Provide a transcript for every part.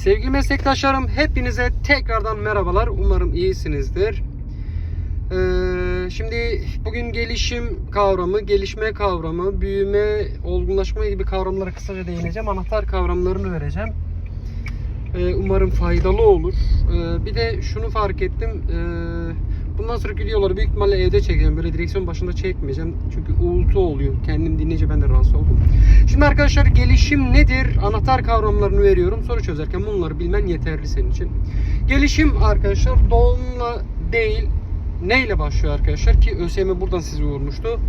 Sevgili meslektaşlarım hepinize tekrardan merhabalar. Umarım iyisinizdir. Ee, şimdi bugün gelişim kavramı, gelişme kavramı, büyüme, olgunlaşma gibi kavramlara kısaca değineceğim. Anahtar kavramlarını vereceğim. Ee, umarım faydalı olur. Ee, bir de şunu fark ettim. Ee, bundan sonraki videoları büyük ihtimalle evde çekeceğim. Böyle direksiyon başında çekmeyeceğim. Çünkü uğultu oluyor. Kendim dinleyince ben de rahatsız oldum. Şimdi arkadaşlar gelişim nedir? Anahtar kavramlarını veriyorum. Soru çözerken bunları bilmen yeterli senin için. Gelişim arkadaşlar doğumla değil neyle başlıyor arkadaşlar ki ÖSYM buradan sizi vurmuştu.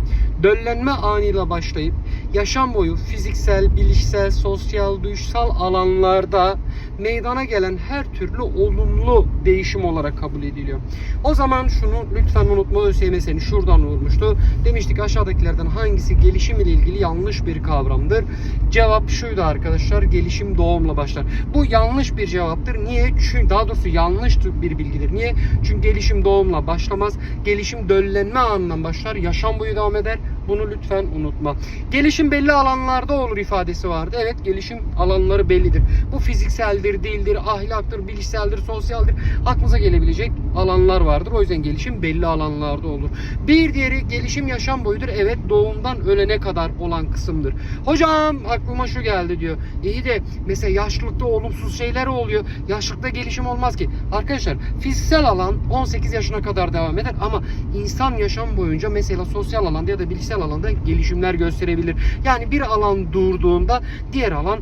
Döllenme anıyla başlayıp yaşam boyu fiziksel, bilişsel, sosyal, duygusal alanlarda meydana gelen her türlü olumlu değişim olarak kabul ediliyor. O zaman şunu lütfen unutma ÖSYM seni şuradan vurmuştu. Demiştik aşağıdakilerden hangisi gelişim ile ilgili yanlış bir kavramdır? Cevap şuydu arkadaşlar. Gelişim doğumla başlar. Bu yanlış bir cevaptır. Niye? Çünkü daha doğrusu yanlış bir bilgidir. Niye? Çünkü gelişim doğumla başlamaz. Gelişim döllenme anından başlar. Yaşam boyu devam eder. Bunu lütfen unutma. Gelişim belli alanlarda olur ifadesi vardı. Evet gelişim alanları bellidir. Bu fizikseldir, dildir, ahlaktır, bilişseldir, sosyaldir. Aklınıza gelebilecek alanlar vardır. O yüzden gelişim belli alanlarda olur. Bir diğeri gelişim yaşam boyudur. Evet doğumdan ölene kadar olan kısımdır. Hocam aklıma şu geldi diyor. İyi de mesela yaşlılıkta olumsuz şeyler oluyor. Yaşlılıkta gelişim olmaz ki. Arkadaşlar fiziksel alan 18 yaşına kadar devam eder ama insan yaşam boyunca mesela sosyal alanda ya da bilişsel alanda gelişimler gösterebilir. Yani bir alan durduğunda diğer alan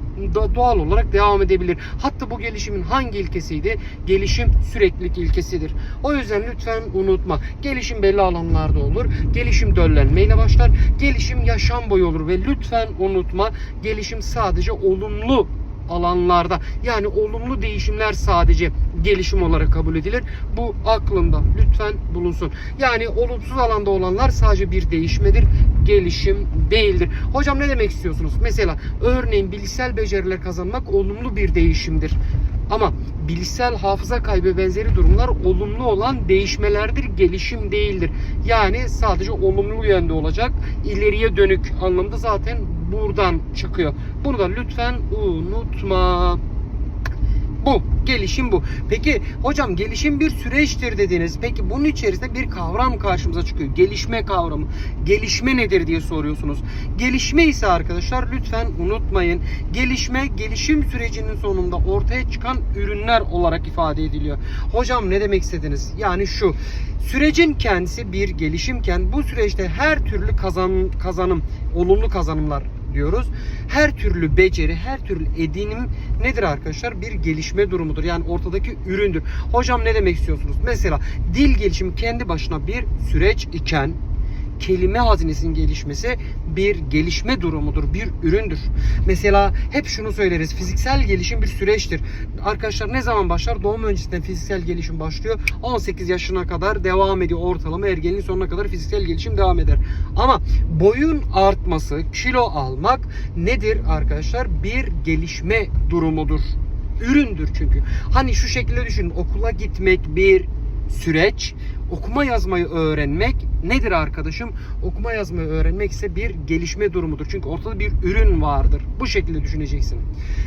doğal olarak devam edebilir. Hatta bu gelişimin hangi ilkesiydi? Gelişim süreklilik ilkesidir. O yüzden lütfen unutma. Gelişim belli alanlarda olur. Gelişim döllenmeyle başlar. Gelişim yaşam boyu olur ve lütfen unutma gelişim sadece olumlu alanlarda yani olumlu değişimler sadece gelişim olarak kabul edilir. Bu aklında lütfen bulunsun. Yani olumsuz alanda olanlar sadece bir değişmedir. Gelişim değildir. Hocam ne demek istiyorsunuz? Mesela örneğin bilişsel beceriler kazanmak olumlu bir değişimdir. Ama bilişsel hafıza kaybı benzeri durumlar olumlu olan değişmelerdir, gelişim değildir. Yani sadece olumlu yönde olacak, ileriye dönük anlamda zaten buradan çıkıyor. Bunu da lütfen unutma. Bu. Gelişim bu. Peki hocam gelişim bir süreçtir dediniz. Peki bunun içerisinde bir kavram karşımıza çıkıyor. Gelişme kavramı. Gelişme nedir diye soruyorsunuz. Gelişme ise arkadaşlar lütfen unutmayın. Gelişme gelişim sürecinin sonunda ortaya çıkan ürünler olarak ifade ediliyor. Hocam ne demek istediniz? Yani şu. Sürecin kendisi bir gelişimken bu süreçte her türlü kazan, kazanım, olumlu kazanımlar diyoruz. Her türlü beceri, her türlü edinim nedir arkadaşlar? Bir gelişme durumudur. Yani ortadaki üründür. Hocam ne demek istiyorsunuz? Mesela dil gelişimi kendi başına bir süreç iken kelime hazinesinin gelişmesi bir gelişme durumudur, bir üründür. Mesela hep şunu söyleriz, fiziksel gelişim bir süreçtir. Arkadaşlar ne zaman başlar? Doğum öncesinden fiziksel gelişim başlıyor. 18 yaşına kadar devam ediyor ortalama. Ergenliğin sonuna kadar fiziksel gelişim devam eder. Ama boyun artması, kilo almak nedir arkadaşlar? Bir gelişme durumudur. Üründür çünkü. Hani şu şekilde düşünün. Okula gitmek bir süreç. Okuma yazmayı öğrenmek nedir arkadaşım? Okuma yazmayı öğrenmek ise bir gelişme durumudur. Çünkü ortada bir ürün vardır. Bu şekilde düşüneceksin.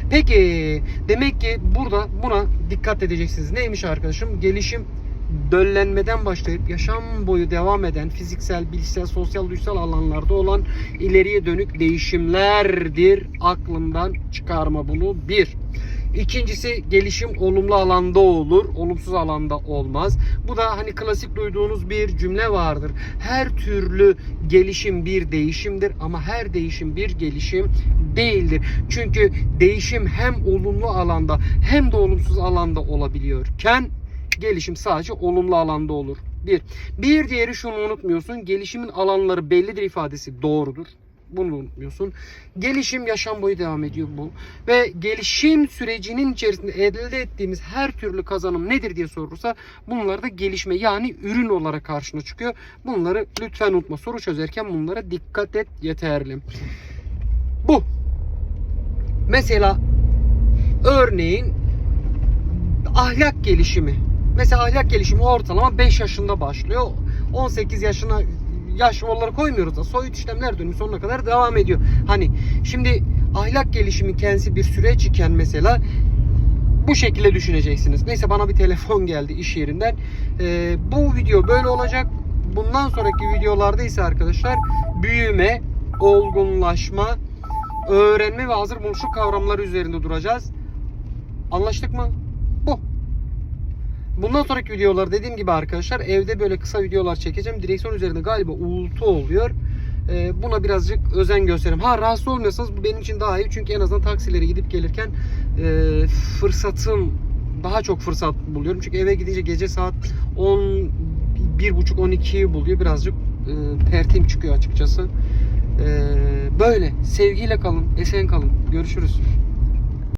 Peki demek ki burada buna dikkat edeceksiniz. Neymiş arkadaşım? Gelişim döllenmeden başlayıp yaşam boyu devam eden fiziksel, bilişsel, sosyal, duysal alanlarda olan ileriye dönük değişimlerdir. Aklından çıkarma bunu. Bir. İkincisi gelişim olumlu alanda olur, olumsuz alanda olmaz. Bu da hani klasik duyduğunuz bir cümle vardır. Her türlü gelişim bir değişimdir ama her değişim bir gelişim değildir. Çünkü değişim hem olumlu alanda hem de olumsuz alanda olabiliyorken gelişim sadece olumlu alanda olur. Bir. Bir diğeri şunu unutmuyorsun. Gelişimin alanları bellidir ifadesi doğrudur. Bunu unutmuyorsun. Gelişim yaşam boyu devam ediyor bu. Ve gelişim sürecinin içerisinde elde ettiğimiz her türlü kazanım nedir diye sorulursa bunlar da gelişme yani ürün olarak karşına çıkıyor. Bunları lütfen unutma. Soru çözerken bunlara dikkat et yeterli. Bu. Mesela örneğin ahlak gelişimi. Mesela ahlak gelişimi ortalama 5 yaşında başlıyor. 18 yaşına yaş olarak koymuyoruz da soyut işlemler dönümü sonuna kadar devam ediyor. Hani şimdi ahlak gelişimi kendisi bir süreç iken mesela bu şekilde düşüneceksiniz. Neyse bana bir telefon geldi iş yerinden. Ee, bu video böyle olacak. Bundan sonraki videolarda ise arkadaşlar büyüme, olgunlaşma, öğrenme ve hazır buluşuk kavramları üzerinde duracağız. Anlaştık mı? Bu. Bundan sonraki videolar dediğim gibi arkadaşlar evde böyle kısa videolar çekeceğim. Direksiyon üzerinde galiba uğultu oluyor. Ee, buna birazcık özen gösterim. Ha rahatsız olmuyorsanız bu benim için daha iyi. Çünkü en azından taksilere gidip gelirken e, fırsatım daha çok fırsat buluyorum. Çünkü eve gidince gece saat 10 1.30 12'yi buluyor. Birazcık e, pertim çıkıyor açıkçası. E, böyle sevgiyle kalın, esen kalın. Görüşürüz.